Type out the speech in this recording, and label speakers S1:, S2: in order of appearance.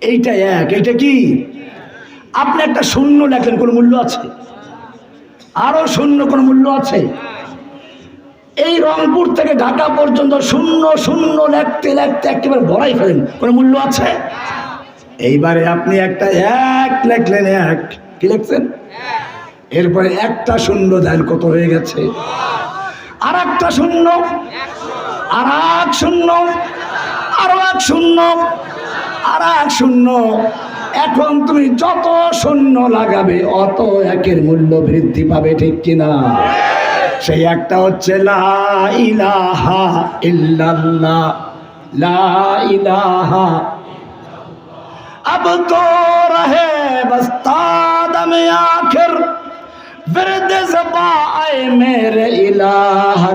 S1: এইটা এক, এইটা কি? আপনি একটা শূন্য লেখেন, কোন মূল্য আছে? আরও শূন্য কোন মূল্য আছে? এই রংপুর থেকে ঢাকা পর্যন্ত শূন্য শূন্য লেখতে লেখতে একেবারে ভরাই ফেলেন। কোনো মূল্য আছে? এইবারে আপনি একটা এক লেখলেন, এক। কি লিখছেন? এরপরে একটা শূন্য দেন, কত হয়ে গেছে? আর একটা শূন্য। আর এক শূন্য আরো এক শূন্য আর এক শূন্য এখন তুমি যত শূন্য লাগাবে অত একের মূল্য বৃদ্ধি পাবে ঠিক কিনা সেই একটা হচ্ছে লা ইলাহা ইল্লাল্লাহ লা ইলাহা अब तो रहे बस्ता दम आखिर विरद जबा आए मेरे